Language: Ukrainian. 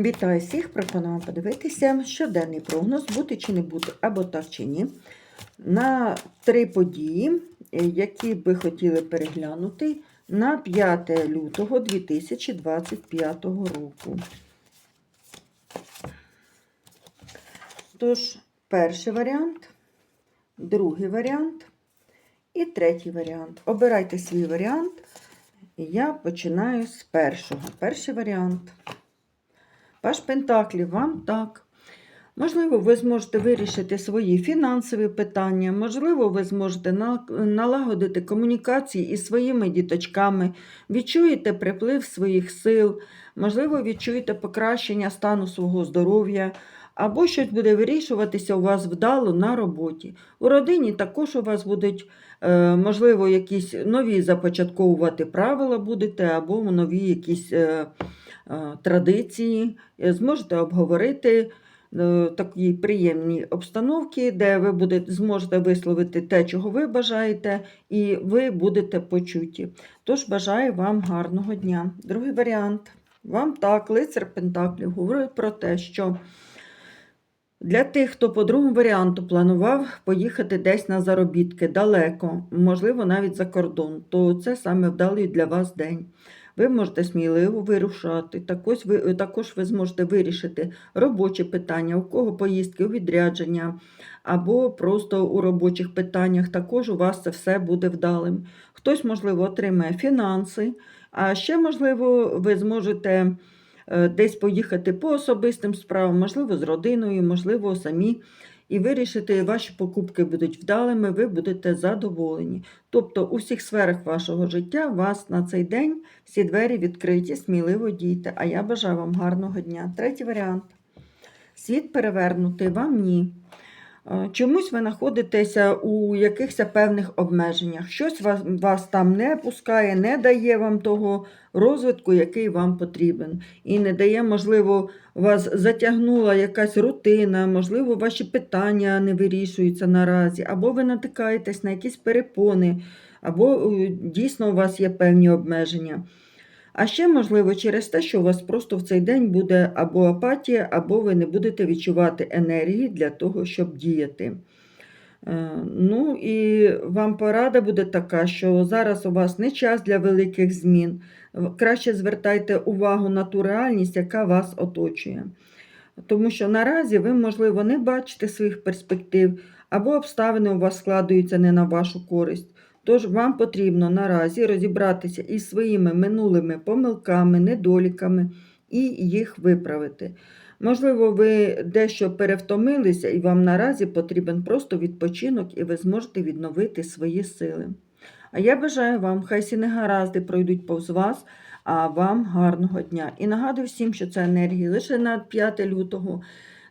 Вітаю всіх! Пропоную подивитися щоденний прогноз, бути чи не бути, або так чи ні, на три події, е, які би хотіли переглянути на 5 лютого 2025 року. Тож, перший варіант, другий варіант і третій варіант. Обирайте свій варіант. Я починаю з першого. Перший варіант. Паш Пентаклів вам так. Можливо, ви зможете вирішити свої фінансові питання, можливо, ви зможете налагодити комунікації із своїми діточками, відчуєте приплив своїх сил, можливо, відчуєте покращення стану свого здоров'я, або щось буде вирішуватися у вас вдало на роботі. У родині також у вас будуть, е, можливо, якісь нові започатковувати правила будете, або нові якісь. Е, традиції, е, зможете обговорити е, такі приємні обстановки, де ви будете, зможете висловити те, чого ви бажаєте, і ви будете почуті. Тож бажаю вам гарного дня. Другий варіант. Вам так, лицар Пентаклів говорить про те, що для тих, хто по другому варіанту планував поїхати десь на заробітки далеко, можливо, навіть за кордон, то це саме вдалий для вас день. Ви можете сміливо вирушати. Також ви, також ви зможете вирішити робочі питання, у кого поїздки у відрядження, або просто у робочих питаннях. Також у вас це все буде вдалим. Хтось, можливо, отримає фінанси, а ще, можливо, ви зможете е, десь поїхати по особистим справам, можливо, з родиною, можливо, самі. І вирішити, ваші покупки будуть вдалими, ви будете задоволені. Тобто у всіх сферах вашого життя вас на цей день всі двері відкриті, сміливо дійте. А я бажаю вам гарного дня. Третій варіант. Світ перевернутий, вам ні. Е, Чомусь ви знаходитеся у якихось певних обмеженнях. Щось вас, вас там не пускає, не дає вам того розвитку, який вам потрібен. І не дає, можливо, вас затягнула якась рутина, можливо, ваші питання не вирішуються наразі, або ви натикаєтесь на якісь перепони, або е, дійсно у вас є певні обмеження. А ще, можливо, через те, що у вас просто в цей день буде або апатія, або ви не будете відчувати енергії для того, щоб діяти. Е, Ну і вам порада буде така, що зараз у вас не час для великих змін. Краще звертайте увагу на ту реальність, яка вас оточує. Тому що наразі ви, можливо, не бачите своїх перспектив, або обставини у вас складаються не на вашу користь. Тож вам потрібно наразі розібратися із своїми минулими помилками, недоліками і їх виправити. Можливо, ви дещо перевтомилися, і вам наразі потрібен просто відпочинок, і ви зможете відновити свої сили. А я бажаю вам, хай всі негаразди пройдуть повз вас, а вам гарного дня. І нагадую всім, що це енергії лише на 5 лютого.